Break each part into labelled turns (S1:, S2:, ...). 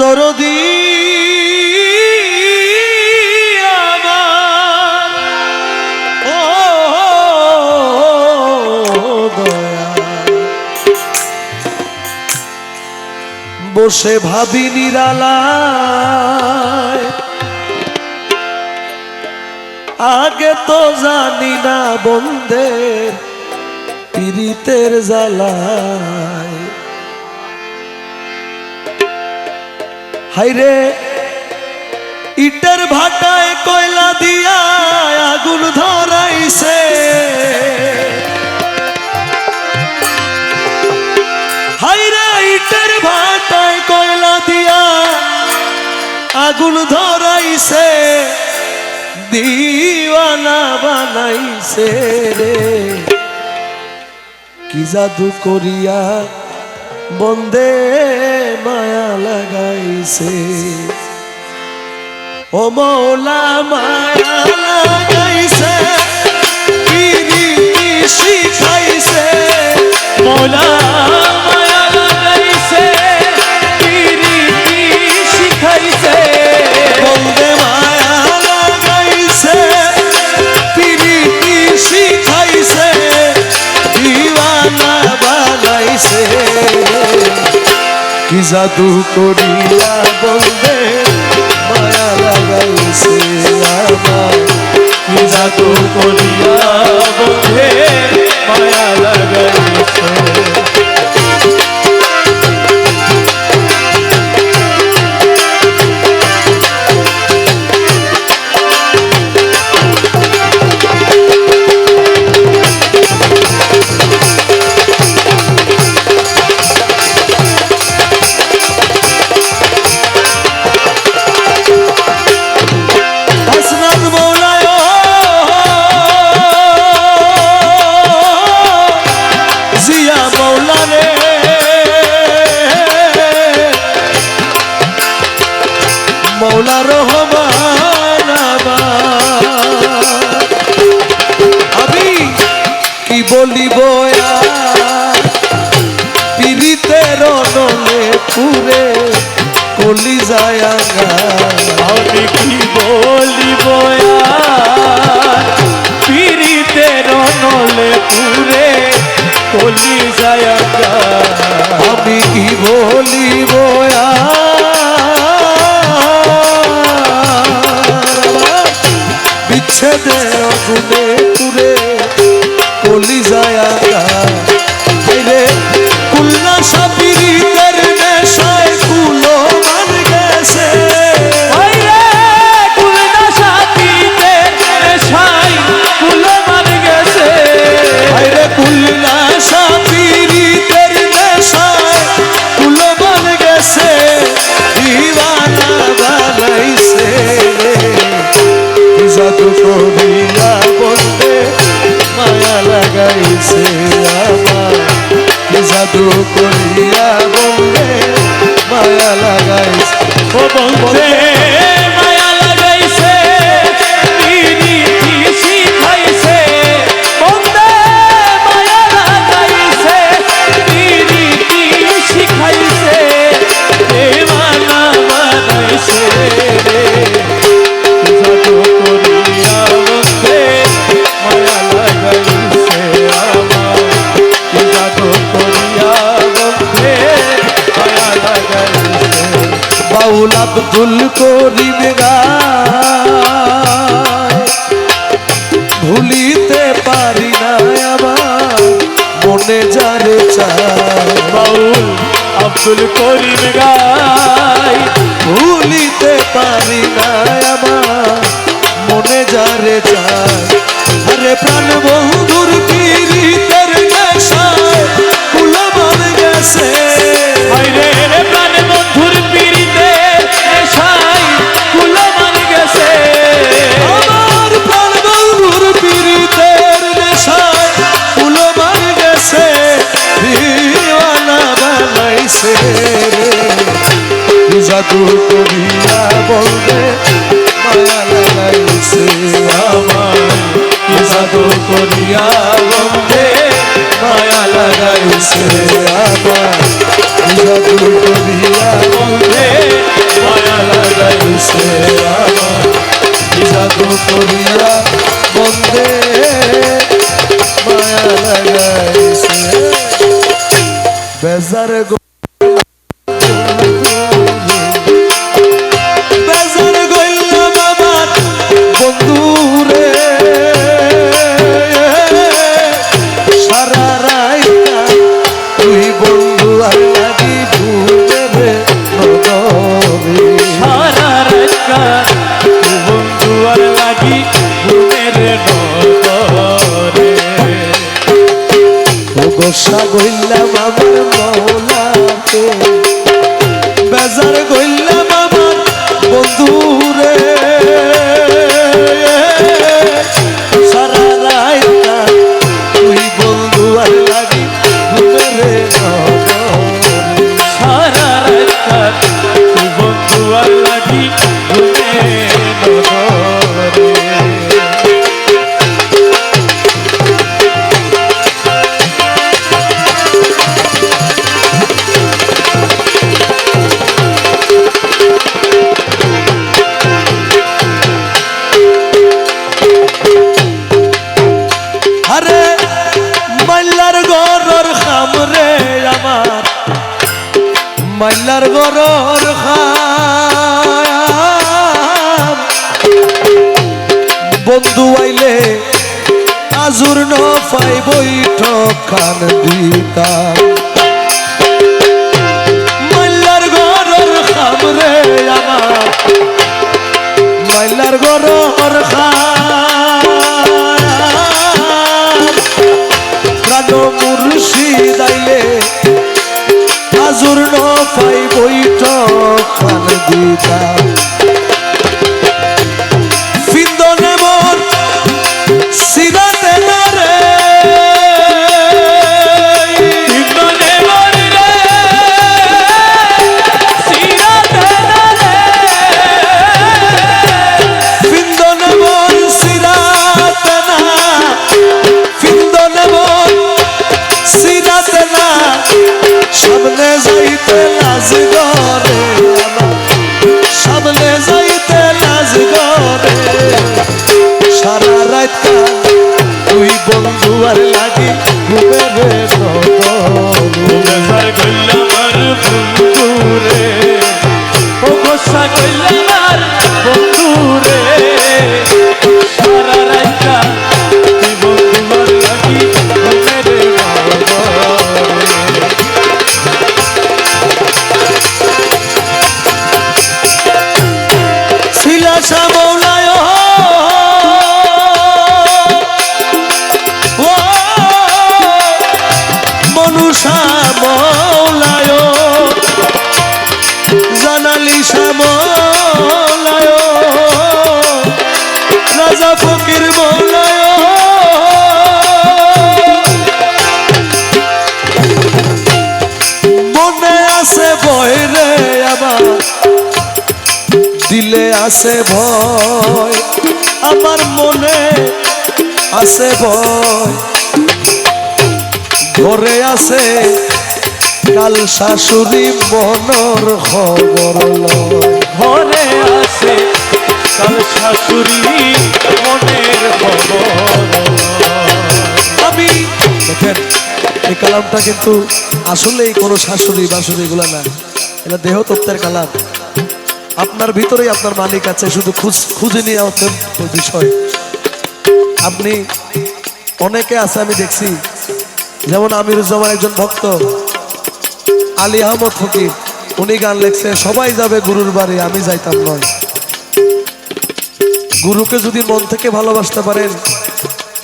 S1: দরদি বসে ভাবি নিরালায়। আগে তো জানি না বন্ধে পীড়িতের জ্বালায়। হাইরে, ইটের ভাটায় কয়লা দিয়া আগুন ধরাইছে। হাইরে, ইটের ভাটায় কয়লা দিয়া আগুন ধরাইছে। দিওয়ানা বানাইছে রে। কি জাদু করিয়া বন্দে মায়া লাগাইছে। ও মৌলা মায়া লাগাইছে শিখাইছে।
S2: মোলা
S1: জাদু করিয়া বলবে মায়া লাগাইছে আমার
S2: জাদু করিয়া
S1: কি বলিব আর? পীড়িতের নলে পুরে কলি যায়
S2: আমি কি বলিব? পীড়িতের নলে পুরে কলি যায়
S1: আমি কি বলিব? বিচ্ছেদের গুণে আব্দুল করিম ভুলিতে পারি না আমার মনে যারে চায়।
S2: আব্দুল করিম গাই
S1: ভুলিতে পারি না আমার মনে যারে চায়। আরে প্রাণ বন্ধুর জাদু করিয়া বলবে মায়া লাগাইছে আমার
S2: জাদু করিয়া বন্ধে
S1: মায়া লাগাইছে আমার জাদু করিয়া
S2: বন্ধে
S1: লাগাইছে আমার জাদু করিয়া বন্দে, মায়া লাগাইছে। বেজার
S2: রাত বন্ধু, আর লাগি ঘুমের নগরে
S1: ও গোসা গইলাম আমার মৌলাতে। বেজার গইলাম আমার বন্ধুরে। সারা রাইতা তুই বন্ধু, আর লাগি ঘুমে মাইলার গরর খাম রে আমার। মাইলার গরর খাম। বন্ধু আইলে আজুর ন পাই বৈঠক খান দিতাম। রাজা ফকির মনে আছে ভয় রে আমার, দিলে আছে ভয়। আমার মনে আছে ভয়, ঘরে আছে কাল শাশুড়ি মনর খবর
S2: ঘরে আছে শাশুড়ি মনের
S1: আমি, দেখেন, এই কালামটা কিন্তু আসলেই কোনো শাশুড়ি বাসুড়ি এগুলা না এটা দেহ তত্ত্বের কালাম। আপনার ভিতরেই আপনার মালিক আছে, শুধু খুঁজ, খুঁজে আপনার বিষয়। আপনি অনেকে আছে, আমি দেখছি, যেমন আমিরুজ্জামান একজন ভক্ত, আলী আহমদ ফকির, উনি গান লেখছে, সবাই যাবে গুরুর বাড়ি, আমি যাইতাম নয়। গুরুকে যদি মন থেকে ভালোবাসতে পারেন,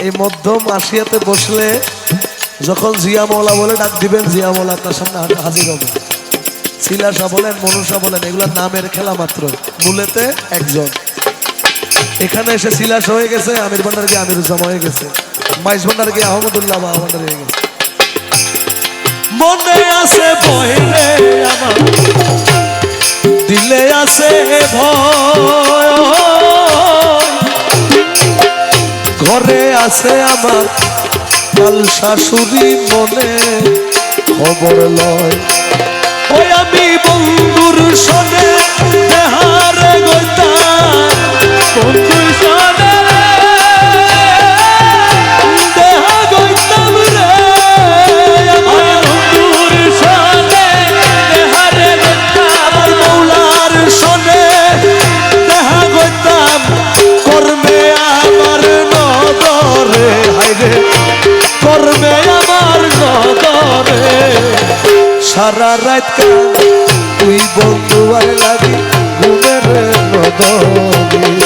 S1: এই মধ্যম আসিয়াতে বসলে যখন জিয়া মৌলা বলে ডাক দিবেন, জিয়া মৌলা আপনার সামনে হাজির হবে। শিলাসা বলেন, মনুষা বলেন, এগুলো নামের খেলা মাত্র, মূলেতে একজন। এখানে এসে শিলাস হয়ে গেছে, আমির ভান্ডার গিয়ে আমিরুজ্জামান হয়ে গেছে। মাইস ভান্ডার গিয়ে আহমদুল্লাহ বা হয়ে গেছে। মনে আছে বহিরে আমার দিলে আছে ভয়। ঘরে আছে আমার কাল শাশুড়ি মনে খবর লয়। ওই আমি বন্ধুর সনে সারা রাত তুই বন্ধু আর ঘুমের নদী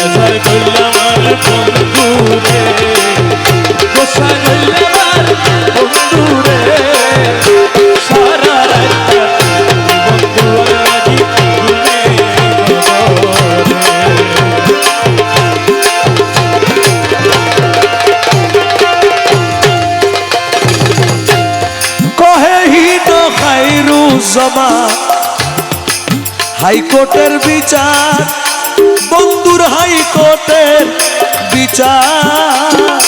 S1: হাইকোর্টের বিচার, বন্ধুর হাইকোর্টের বিচার।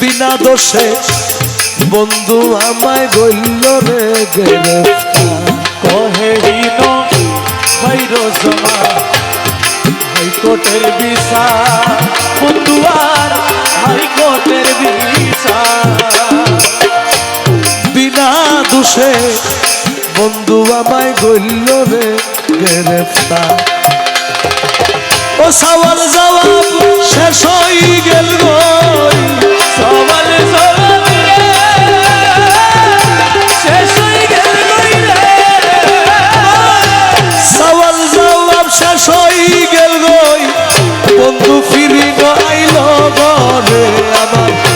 S1: বিনা দোষে বন্ধু আমায় গইল রে গ্রেফতার
S2: কহে হীন হাইকোর্টের বিষা বন্ধুয়ার হাইকোর্টের বিচার।
S1: বিনা দোষে বন্ধু আমায় গইল রে, গ্রেফতার। ও সওয়াল জবাব শেষ হই গেল
S2: শেষ
S1: বন্ধু ফিরি ঘরে আমার।